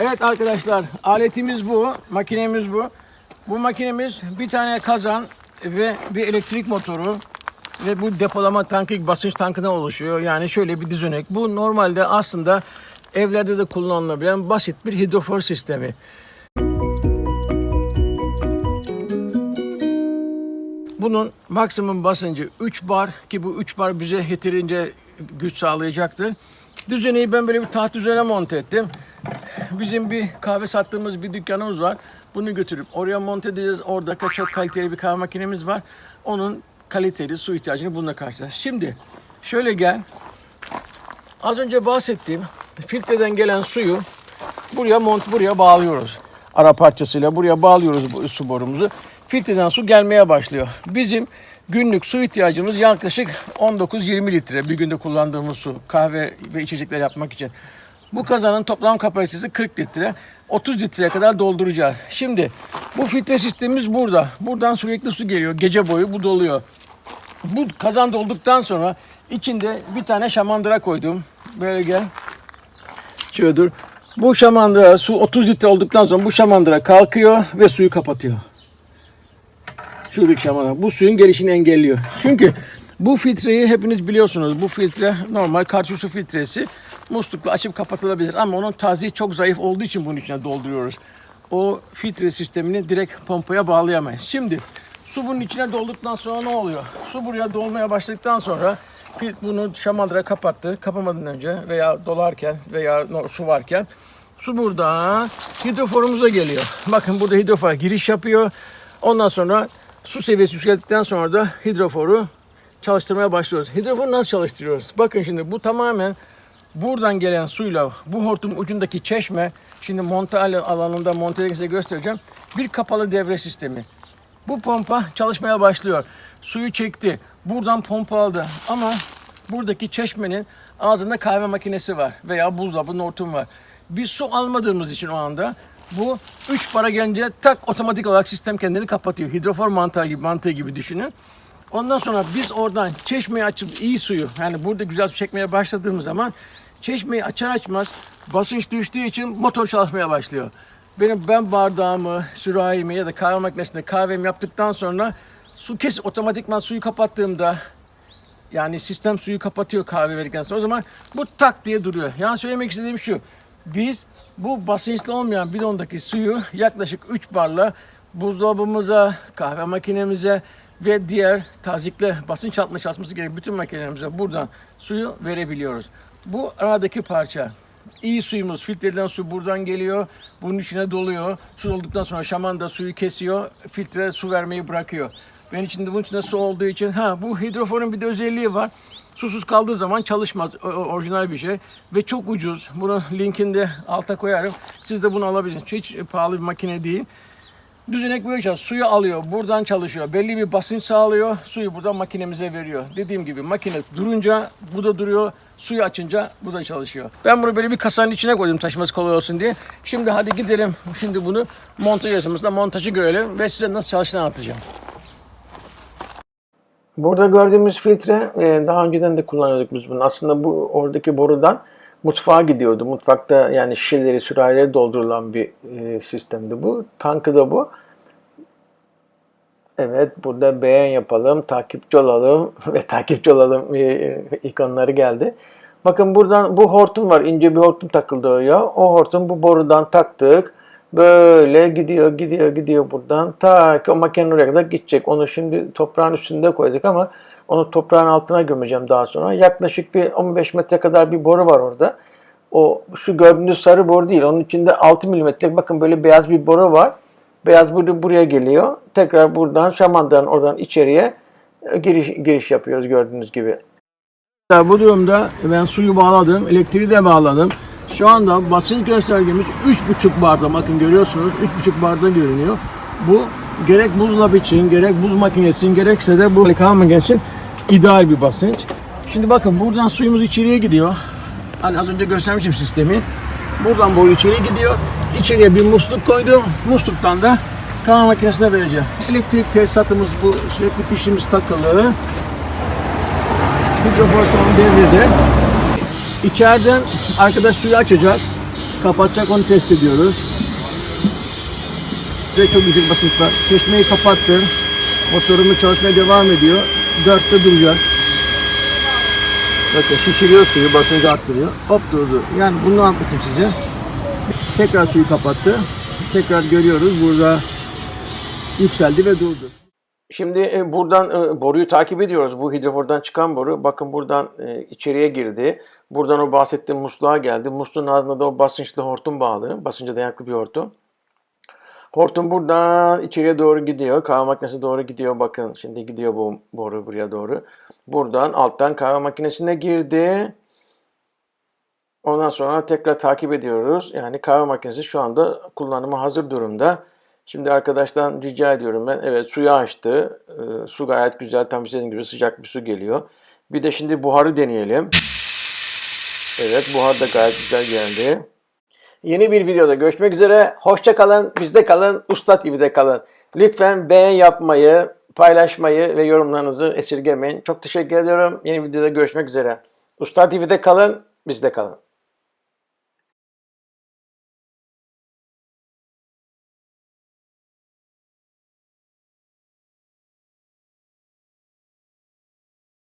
Evet arkadaşlar aletimiz bu, makinemiz bu. Bu makinemiz bir tane kazan ve bir elektrik motoru ve bu depolama tankı basınç tankından oluşuyor. Yani şöyle bir düzenek. Bu normalde aslında evlerde de kullanılabilen basit bir hidrofor sistemi. Bunun maksimum basıncı 3 bar ki bu 3 bar bize yeterince güç sağlayacaktır. Düzeneyi ben böyle bir taht üzerine monte ettim. Bizim bir kahve sattığımız bir dükkanımız var. Bunu götürüp oraya monte edeceğiz. Orada çok kaliteli bir kahve makinemiz var. Onun kaliteli su ihtiyacını bununla karşılayacağız. Şimdi şöyle gel. Az önce bahsettiğim filtreden gelen suyu buraya mont buraya bağlıyoruz. Ara parçasıyla buraya bağlıyoruz bu su borumuzu. Filtreden su gelmeye başlıyor. Bizim günlük su ihtiyacımız yaklaşık 19-20 litre bir günde kullandığımız su kahve ve içecekler yapmak için. Bu kazanın toplam kapasitesi 40 litre. 30 litreye kadar dolduracağız. Şimdi bu filtre sistemimiz burada. Buradan sürekli su geliyor. Gece boyu bu doluyor. Bu kazan dolduktan sonra içinde bir tane şamandıra koydum. Böyle gel. Şöyle dur. Bu şamandıra su 30 litre olduktan sonra bu şamandıra kalkıyor ve suyu kapatıyor. Şuradaki şamandıra. Bu suyun gelişini engelliyor. Çünkü bu filtreyi hepiniz biliyorsunuz. Bu filtre normal karşı su filtresi. Muslukla açıp kapatılabilir ama onun taziği çok zayıf olduğu için bunun içine dolduruyoruz. O filtre sistemini direkt pompaya bağlayamayız. Şimdi su bunun içine dolduktan sonra ne oluyor? Su buraya dolmaya başladıktan sonra bunu şamandıra kapattı. Kapamadan önce veya dolarken veya su varken su burada hidroforumuza geliyor. Bakın burada hidrofor giriş yapıyor. Ondan sonra su seviyesi yükseldikten sonra da hidroforu çalıştırmaya başlıyoruz. Hidroforu nasıl çalıştırıyoruz? Bakın şimdi bu tamamen buradan gelen suyla bu hortum ucundaki çeşme şimdi monte al- alanında monte size göstereceğim. Bir kapalı devre sistemi. Bu pompa çalışmaya başlıyor. Suyu çekti. Buradan pompa aldı. Ama buradaki çeşmenin ağzında kahve makinesi var veya buzdolabı hortum var. Biz su almadığımız için o anda bu 3 para gelince tak otomatik olarak sistem kendini kapatıyor. Hidrofor mantığı gibi, mantığı gibi düşünün. Ondan sonra biz oradan çeşmeyi açıp iyi suyu yani burada güzel su çekmeye başladığımız zaman çeşmeyi açar açmaz basınç düştüğü için motor çalışmaya başlıyor. Benim ben bardağımı, sürahimi ya da kahve makinesinde kahvemi yaptıktan sonra su kes otomatikman suyu kapattığımda yani sistem suyu kapatıyor kahve verirken sonra o zaman bu tak diye duruyor. Yani söylemek istediğim şu. Biz bu basınçlı olmayan bidondaki suyu yaklaşık 3 barla buzdolabımıza, kahve makinemize ve diğer tazikle basınç altında çalışması gereken bütün makinelerimize buradan suyu verebiliyoruz. Bu aradaki parça. İyi suyumuz, filtreden su buradan geliyor. Bunun içine doluyor. Su dolduktan sonra şaman da suyu kesiyor. Filtre su vermeyi bırakıyor. Ben içinde bunun içinde su olduğu için ha bu hidrofonun bir de özelliği var. Susuz kaldığı zaman çalışmaz. O- orijinal bir şey. Ve çok ucuz. Bunun linkini de alta koyarım. Siz de bunu alabilirsiniz. Hiç pahalı bir makine değil. Düzenek böyle çalışıyor. Suyu alıyor. Buradan çalışıyor. Belli bir basınç sağlıyor. Suyu buradan makinemize veriyor. Dediğim gibi makine durunca bu da duruyor. Suyu açınca bu da çalışıyor. Ben bunu böyle bir kasanın içine koydum taşıması kolay olsun diye. Şimdi hadi gidelim. Şimdi bunu montaj aşamasında montajı görelim ve size nasıl çalıştığını anlatacağım. Burada gördüğümüz filtre e, daha önceden de kullanıyorduk biz bunu. Aslında bu oradaki borudan mutfağa gidiyordu. Mutfakta yani şişeleri, sürahileri doldurulan bir e, sistemdi bu. Tankı da bu. Evet burada beğen yapalım, takipçi olalım ve takipçi olalım e, ikonları geldi. Bakın buradan bu hortum var. ince bir hortum takıldı oraya. O hortum bu borudan taktık. Böyle gidiyor, gidiyor, gidiyor buradan. Ta ki o makine oraya kadar gidecek. Onu şimdi toprağın üstünde koyacak ama onu toprağın altına gömeceğim daha sonra. Yaklaşık bir 15 metre kadar bir boru var orada. O şu gördüğünüz sarı boru değil. Onun içinde 6 milimetrelik bakın böyle beyaz bir boru var. Beyaz boru buraya geliyor. Tekrar buradan şamandan oradan içeriye e, giriş, giriş yapıyoruz gördüğünüz gibi. Bu durumda ben suyu bağladım, elektriği de bağladım. Şu anda basınç göstergemiz 3,5 barda. Bakın görüyorsunuz 3,5 barda görünüyor. Bu gerek buzdolabı için, gerek buz makinesi gerekse de bu kahve için ideal bir basınç. Şimdi bakın buradan suyumuz içeriye gidiyor. Hani az önce göstermiştim sistemi. Buradan boru içeri gidiyor. İçeriye bir musluk koydum. Musluktan da kahve makinesine vereceğim. Elektrik tesisatımız bu sürekli fişimiz takılı. Mikrofon son devrede. İçeriden arkadaş suyu açacak. kapatacak onu test ediyoruz. Ve çok yüksek basınç var. Çeşmeyi kapattım. Motorumuz çalışmaya devam ediyor. Dörtte duracak. Bakın şişiriyor suyu, basıncı arttırıyor. Hop durdu. Yani bunu anlatayım size. Tekrar suyu kapattı. Tekrar görüyoruz burada yükseldi ve durdu. Şimdi e, buradan e, boruyu takip ediyoruz. Bu hidrofordan çıkan boru. Bakın buradan e, içeriye girdi. Buradan o bahsettiğim musluğa geldi. Musluğun ağzında da o basınçlı hortum bağlı. Basınca dayanıklı bir hortum. Hortum buradan içeriye doğru gidiyor. Kahve makinesi doğru gidiyor. Bakın şimdi gidiyor bu boru buraya doğru. Buradan alttan kahve makinesine girdi. Ondan sonra tekrar takip ediyoruz. Yani kahve makinesi şu anda kullanıma hazır durumda. Şimdi arkadaştan rica ediyorum ben. Evet suyu açtı. Ee, su gayet güzel. Tam istediğim gibi sıcak bir su geliyor. Bir de şimdi buharı deneyelim. Evet buhar da gayet güzel geldi. Yeni bir videoda görüşmek üzere. Hoşça kalın, bizde kalın, Usta TV'de kalın. Lütfen beğen yapmayı, paylaşmayı ve yorumlarınızı esirgemeyin. Çok teşekkür ediyorum. Yeni videoda görüşmek üzere. Usta TV'de kalın, bizde kalın.